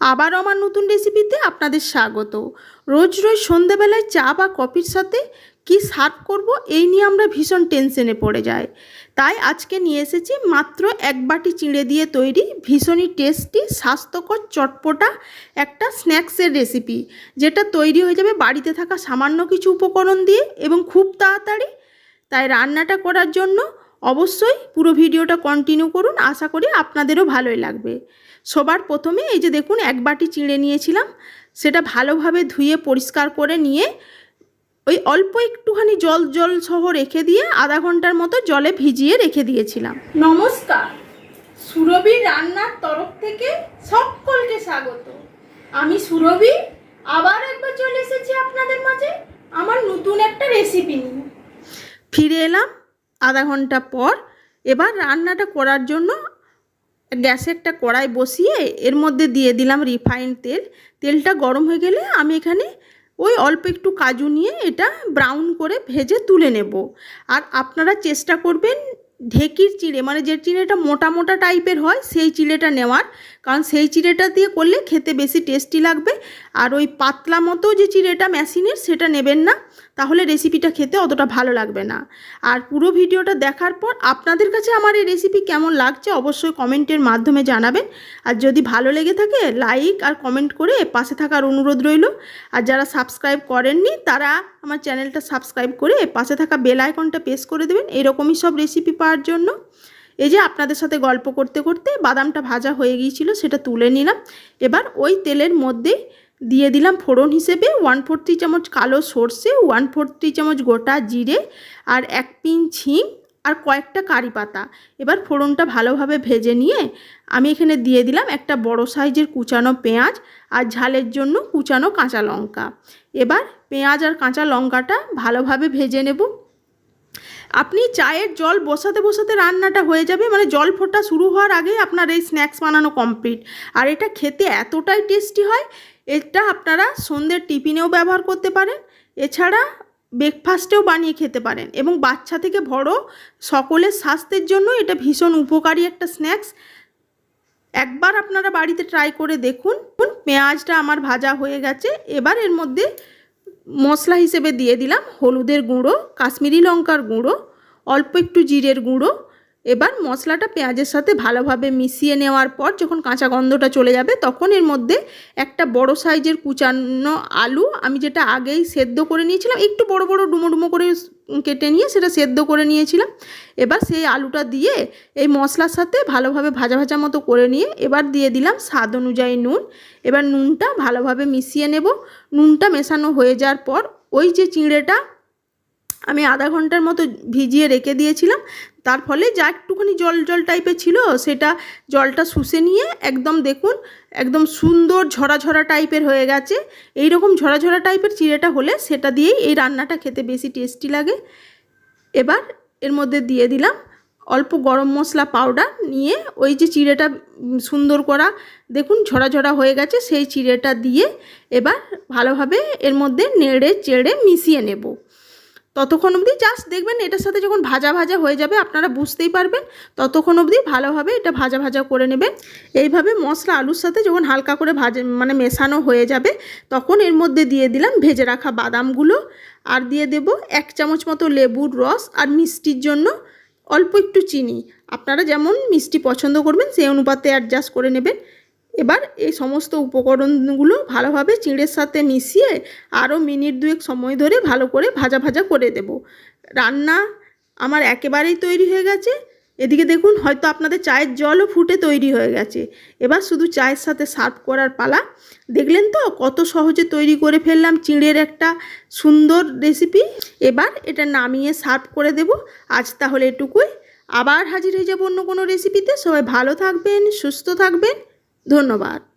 আবারও আমার নতুন রেসিপিতে আপনাদের স্বাগত। রোজ রোজ সন্ধেবেলায় চা বা কফির সাথে কি সার্ভ করব এই নিয়ে আমরা ভীষণ টেনশনে পড়ে যাই। তাই আজকে নিয়ে এসেছি মাত্র এক বাটি চিঁড়ে দিয়ে তৈরি ভীষণই টেস্টি স্বাস্থ্যকর, চটপটা একটা স্ন্যাক্সের রেসিপি যেটা তৈরি হয়ে যাবে বাড়িতে থাকা সামান্য কিছু উপকরণ দিয়ে এবং খুব তাড়াতাড়ি। তাই রান্নাটা করার জন্য অবশ্যই পুরো ভিডিওটা কন্টিনিউ করুন, আশা করি আপনাদেরও ভালোই লাগবে। সবার প্রথমে এই যে দেখুন, এক বাটি চিঁড়ে নিয়েছিলাম, সেটা ভালোভাবে ধুয়ে পরিষ্কার করে নিয়ে ওই অল্প একটুখানি জল জল সহ রেখে দিয়ে আধা ঘণ্টার মতো জলে ভিজিয়ে রেখে দিয়েছিলাম। নমস্কার, সুরভি রান্নার তরফ থেকে সকলকে স্বাগত। আমি সুরভি, আবার একবার চলে এসেছি আপনাদের মাঝে, আমার নতুন একটা রেসিপি নিয়ে। ফিরে এলাম। আধা ঘণ্টা পর এবার রান্নাটা করার জন্য গ্যাসে একটা কড়াই বসিয়ে এর মধ্যে দিয়ে দিলাম রিফাইন তেল। তেলটা গরম হয়ে গেলে আমি এখানে ওই অল্প একটু কাজু নিয়ে এটা ব্রাউন করে ভেজে তুলে নেব। আর আপনারা চেষ্টা করবেন ঢেকির চিড়ে মানে যে চিড়েটা মোটা মোটা টাইপের হয়, সেই চিড়েটা নেওয়ার। কারণ সেই চিড়েটা দিয়ে করলে খেতে বেশি টেস্টি লাগবে। আর ওই পাতলা মতো যে চিড়েটা মেশিনের, সেটা নেবেন না। তাহলে রেসিপিটা খেতে অতটা ভালো লাগবে না। আর পুরো ভিডিওটা দেখার পর আপনাদের কাছে আমার এই রেসিপি কেমন লাগছে অবশ্যই কমেন্টের মাধ্যমে জানাবেন। আর যদি ভালো লেগে থাকে, লাইক আর কমেন্ট করে পাশে থাকার অনুরোধ রইল। আর যারা সাবস্ক্রাইব করেননি, তারা আমার চ্যানেলটা সাবস্ক্রাইব করে পাশে থাকা বেল আইকনটা প্রেস করে দেবেন। এরকমই সব রেসিপি পাওয়ার জন্য। এই যে আপনাদের সাথে গল্প করতে করতে বাদামটা ভাজা হয়ে গিয়েছিল, সেটা তুলে নিলাম। এবার ওই তেলের মধ্যে দিয়ে দিলাম ফোড়ন হিসেবে ওয়ান ফোর চামচ কালো সর্ষে ওয়ান ফোর চামচ গোটা জিরে আর এক পিন ছিং আর কয়েকটা কারি পাতা। এবার ফোড়নটা ভালোভাবে ভেজে নিয়ে আমি এখানে দিয়ে দিলাম একটা বড় সাইজের কুচানো পেঁয়াজ আর ঝালের জন্য কুচানো কাঁচা লঙ্কা। এবার পেঁয়াজ আর কাঁচা লঙ্কাটা ভালোভাবে ভেজে নেব। আপনি চায়ের জল বসাতে বসাতে রান্নাটা হয়ে যাবে মানে জল ফোটা শুরু হওয়ার আগে আপনার এই স্ন্যাক্স বানানো কমপ্লিট। আর এটা খেতে এতটাই টেস্টি হয়, এটা আপনারা সন্ধ্যের টিফিনেও ব্যবহার করতে পারেন, এছাড়া ব্রেকফাস্টেও বানিয়ে খেতে পারেন। এবং বাচ্চা থেকে বড় সকলের স্বাস্থ্যের জন্য এটা ভীষণ উপকারী একটা স্ন্যাক্স। একবার আপনারা বাড়িতে ট্রাই করে দেখুন পেঁয়াজটা আমার ভাজা হয়ে গেছে, এবার এর মধ্যে মশলা হিসেবে দিয়ে দিলাম হলুদের গুঁড়ো কাশ্মীরি লঙ্কার গুঁড়ো অল্প একটু জিরের গুঁড়ো এবার মশলাটা পেঁয়াজের সাথে ভালোভাবে মিশিয়ে নেওয়ার পর যখন কাঁচা গন্ধটা চলে যাবে, তখন এর মধ্যে একটা বড় সাইজের কুচানো আলু আমি যেটা আগেই সেদ্ধ করে নিয়েছিলাম, একটু বড় বড় ডুমো ডুমো করে কেটে নিয়ে সেটা সেদ্ধ করে নিয়েছিলাম। এবার সেই আলুটা দিয়ে এই মশলার সাথে ভালোভাবে ভাজা ভাজা মতো করে নিয়ে এবার দিয়ে দিলাম স্বাদ অনুযায়ী নুন। এবার নুনটা ভালোভাবে মিশিয়ে নেব। নুনটা মেশানো হয়ে যাওয়ার পর ওই যে চিঁড়েটা আমি আধা ঘণ্টার মতো ভিজিয়ে রেখে দিয়েছিলাম। তার ফলে যা একটুখানি জল জল টাইপের ছিল, সেটা জলটা শুষে নিয়ে একদম দেখুন, একদম সুন্দর ঝরা ঝরা টাইপের হয়ে গেছে। এই রকম ঝরা ঝরা টাইপের চিড়েটা হলে সেটা দিয়েই এই রান্নাটা খেতে বেশি টেস্টি লাগে। এবার এর মধ্যে দিয়ে দিলাম অল্প গরম মশলা পাউডার নিয়ে ওই যে চিড়েটা সুন্দর করা, দেখুন ঝরা ঝরা হয়ে গেছে, সেই চিড়েটা দিয়ে এবার ভালোভাবে এর মধ্যে নেড়ে চেড়ে মিশিয়ে নেব। ততক্ষণ অবধি জাস্ট দেখবেন এটার সাথে যখন ভাজা ভাজা হয়ে যাবে, আপনারা বুঝতেই পারবেন, ততক্ষণ অবধি ভালোভাবে এটা ভাজা ভাজা করে নেবেন। এইভাবে মশলা আলুর সাথে যখন হালকা করে ভাজা মানে মেশানো হয়ে যাবে, তখন এর মধ্যে দিয়ে দিলাম ভেজে রাখা বাদামগুলো, আর দিয়ে দেব এক চামচ মতো লেবুর রস আর মিষ্টির জন্য অল্প একটু চিনি। আপনারা যেমন মিষ্টি পছন্দ করবেন, সেই অনুপাতে অ্যাডজাস্ট করে নেবেন। এবার এই সমস্ত উপকরণগুলো ভালোভাবে চিঁড়ের সাথে মিশিয়ে আরও মিনিট দুয়েক সময় ধরে ভালো করে ভাজা ভাজা করে দেব। রান্না আমার একেবারেই তৈরি হয়ে গেছে। এদিকে দেখুন, হয়তো আপনাদের চায়ের জলও ফুটে তৈরি হয়ে গেছে। এবার শুধু চায়ের সাথে সার্ভ করার পালা। দেখলেন তো, কত সহজে তৈরি করে ফেললাম চিঁড়ের একটা সুন্দর রেসিপি। এবার এটা নামিয়ে সার্ভ করে দেব। আজ তাহলে এটুকুই। আবার হাজির হয়ে যাব অন্য কোনো রেসিপিতে। সবাই ভালো থাকবেন, সুস্থ থাকবেন। ধন্যবাদ।